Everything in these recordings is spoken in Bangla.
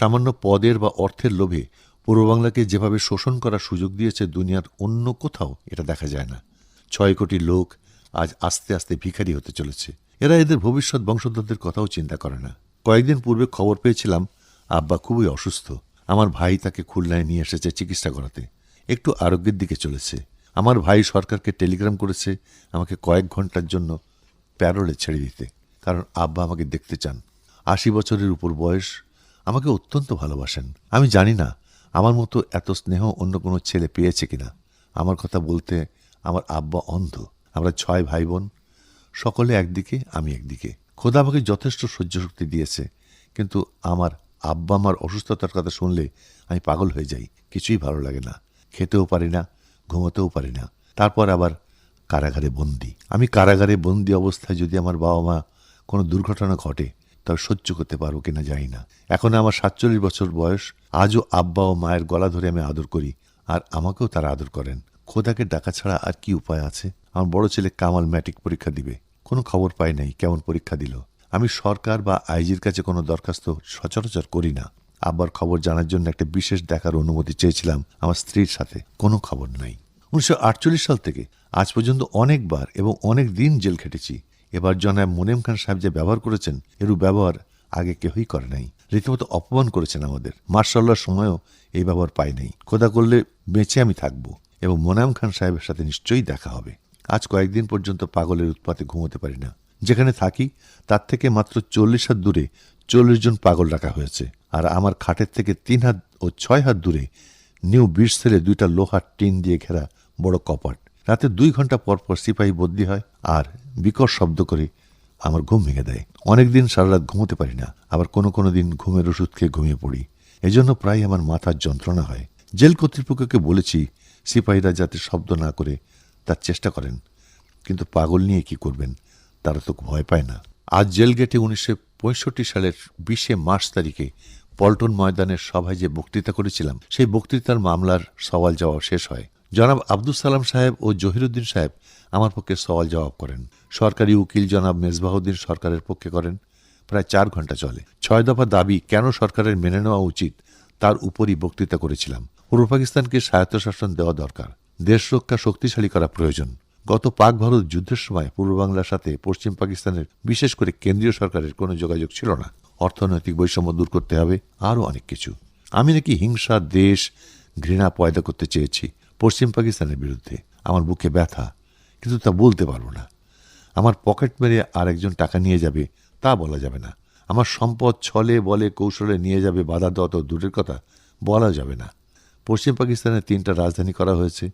সামান্য পদের বা অর্থের লোভে পূর্ব বাংলাকে যেভাবে শোষণ করার সুযোগ দিয়েছে দুনিয়ার অন্য কোথাও, এটা দেখা যায় না। ছয় কোটি লোক আজ আস্তে আস্তে ভিখারি হতে চলেছে। এরা এদের ভবিষ্যৎ বংশধরদের কথাও চিন্তা করে না। কয়েকদিন পূর্বে খবর পেয়েছিলাম, আব্বা খুবই অসুস্থ। আমার ভাই তাকে খুলনায় নিয়ে এসেছে চিকিৎসা করাতে। একটু আরোগ্যের দিকে চলেছে। আমার ভাই সরকারকে টেলিগ্রাম করেছে আমাকে কয়েক ঘণ্টার জন্য প্যারোলে ছেড়ে দিতে, কারণ আব্বা আমাকে দেখতে চান। আশি বছরের উপর বয়স আমাকে অত্যন্ত ভালোবাসেন। আমি জানি না আমার মতো এত স্নেহ অন্য কোনো ছেলে পেয়েছে কিনা। আমার কথা বলতে আমার আব্বা অন্ধ। আমরা ছয় ভাই বোন সকলে একদিকে, আমি একদিকে। খোদা আমাকে যথেষ্ট সহ্য শক্তি দিয়েছে। কিন্তু আমার আব্বা আমার অসুস্থতার কথা শুনলে আমি পাগল হয়ে যাই। কিছুই ভালো লাগে না। খেতেও পারি না, ঘুমোতেও পারি না। তারপর আবার কারাগারে বন্দি। আমি কারাগারে বন্দি অবস্থায় যদি আমার বাবা মা কোনো দুর্ঘটনা ঘটে তবে সহ্য করতে পারব কিনা জানি না। এখন আমার সাতচল্লিশ বছর বয়স, আজও আব্বা ও মায়ের গলা ধরে আমি আদর করি, আর আমাকেও তারা আদর করেন। খোদাকে ডাকা ছাড়া আর কি উপায় আছে? আমার বড় ছেলে কামাল ম্যাট্রিক পরীক্ষা দিবে। কোনো খবর পাই নাই কেমন পরীক্ষা দিল। আমি সরকার বা আইজির কাছে কোনো দরখাস্ত সচরাচর করি না। আব্বার খবর জানার জন্য একটা বিশেষ দেখার অনুমতি চেয়েছিলাম আমার স্ত্রীর সাথে। কোনো খবর নাই। উনিশশো আটচল্লিশ সাল থেকে আজ পর্যন্ত অনেকবার এবং অনেক দিন জেল খেটেছি। এবার জনাব মোনেম খান সাহেব যে ব্যবহার করেছেন, এরূপ ব্যবহার আগে কেউই করে নাই। রীতিমতো অপমান করেছেন আমাদের। মার্শাল্লার সময়ও এই ব্যবহার পাই নাই। খোদা করলে বেঁচে আমি থাকব এবং মোনাম খান সাহেবের সাথে নিশ্চয়ই দেখা হবে। আজ কয়েকদিন পর্যন্ত পাগলের উৎপাতে ঘুমোতে পারি না। যেখানে থাকি, তার থেকে মাত্র চল্লিশ হাত দূরে চল্লিশ জন পাগল রাখা হয়েছে। আর আমার খাটের থেকে তিন হাত ও ছয় হাত দূরে নিউ বিশ সেলে দুইটা লোহার টিন দিয়ে ঘেরা বড় কপাট। রাতে দুই ঘণ্টা পর পর সিপাহী বদলি হয়। আর বিকট শব্দ করে আমার ঘুম ভেঙে দেয়। অনেকদিন সারা রাত ঘুমোতে পারি না। আবার কোনো কোনো দিন ঘুমের ওষুধ খেয়ে ঘুমিয়ে পড়ি। এজন্য প্রায় আমার মাথার যন্ত্রণা হয়। জেল কর্তৃপক্ষকে বলেছি, সিপাহীরা যাতে শব্দ না করে তার চেষ্টা করেন। কিন্তু পাগল নিয়ে কি করবেন? তারা তো ভয় পায় না। আজ জেল গেটে উনিশশো পঁয়ষট্টি সালের বিশে মার্চ তারিখে পল্টন ময়দানের সভায় যে বক্তৃতা করেছিলাম, সেই বক্তৃতার মামলার সওয়াল জবাব শেষ হয়। জনাব আব্দুল সালাম সাহেব ও জহিরুদ্দিন সাহেব আমার পক্ষে সওয়াল জবাব করেন। সরকারি উকিল জনাব মেজবাহুদ্দিন সরকারের পক্ষে করেন। প্রায় চার ঘণ্টা চলে। ছয় দফা দাবি কেন সরকারের মেনে নেওয়া উচিত তার উপরই বক্তৃতা করেছিলাম। পূর্ব পাকিস্তানকে স্বায়ত্তশাসন দেওয়া দরকার। দেশ রক্ষা শক্তিশালী করা প্রয়োজন। গত পাক ভারত যুদ্ধের সময় পূর্ব বাংলার সাথে পশ্চিম পাকিস্তানের বিশেষ করে কেন্দ্রীয় সরকারের কোনো যোগাযোগ ছিল না। অর্থনৈতিক বৈষম্য দূর করতে হবে, আরও অনেক কিছু। আমি নাকি হিংসা, দেশ ঘৃণা পয়দা করতে চেয়েছি। পশ্চিম পাকিস্তানের বিরুদ্ধে। আমার বুকে ব্যথা, কিন্তু তা বলতে পারব না। আমার পকেট মেরে আরেকজন টাকা নিয়ে যাবে, তা বলা যাবে না। আমার সম্পদ ছলে বলে কৌশলে নিয়ে যাবে বাধা দেওয়া তো দূরের কথা, বলা যাবে না। পশ্চিম পাকিস্তানের তিনটা রাজধানী করা হয়েছে,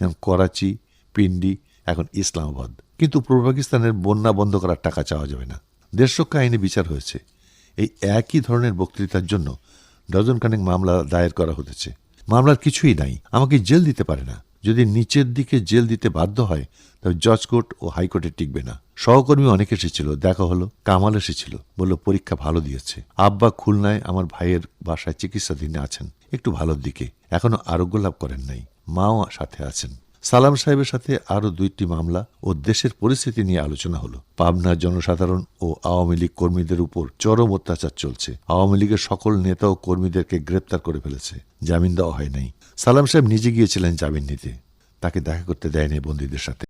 যেমন করাচি, পিন্ডি, এখন ইসলামাবাদ। কিন্তু পূর্ব পাকিস্তানের বন্যা বন্ধ করার টাকা চাওয়া যাবে না। দেশরক্ষা আইনে বিচার হয়েছে। এই একই ধরনের বক্তৃতার জন্য ডজন খানেক মামলা দায়ের করা হতেছে। মামলার কিছুই নাই। আমাকে জেল দিতে পারে না। যদি নিচের দিকে জেল দিতে বাধ্য হয়, তবে জজ কোর্ট ও হাইকোর্টে টিকবে না। সহকর্মী অনেক এসেছিল, দেখা হলো, কামাল এসেছিল, বলল, পরীক্ষা ভালো দিয়েছে। আব্বা খুলনায় আমার ভাইয়ের বাসায় চিকিৎসাধীনে আছেন, একটু ভালোর দিকে। এখনও আরোগ্য লাভ করেন নাই। মাও সাথে আছেন। সালাম সাহেবের সাথে আরও দুইটি মামলা ও দেশের পরিস্থিতি নিয়ে আলোচনা হলো। পাবনার জনসাধারণ ও আওয়ামী লীগ কর্মীদের উপর চরম অত্যাচার চলছে। আওয়ামী লীগের সকল নেতা ও কর্মীদেরকে গ্রেপ্তার করে ফেলেছে। জামিন দেওয়া হয় নাই। সালাম সাহেব নিজে গিয়েছিলেন জামিন নিতে। তাকে দেখা করতে দেয়নি বন্দীদের সাথে।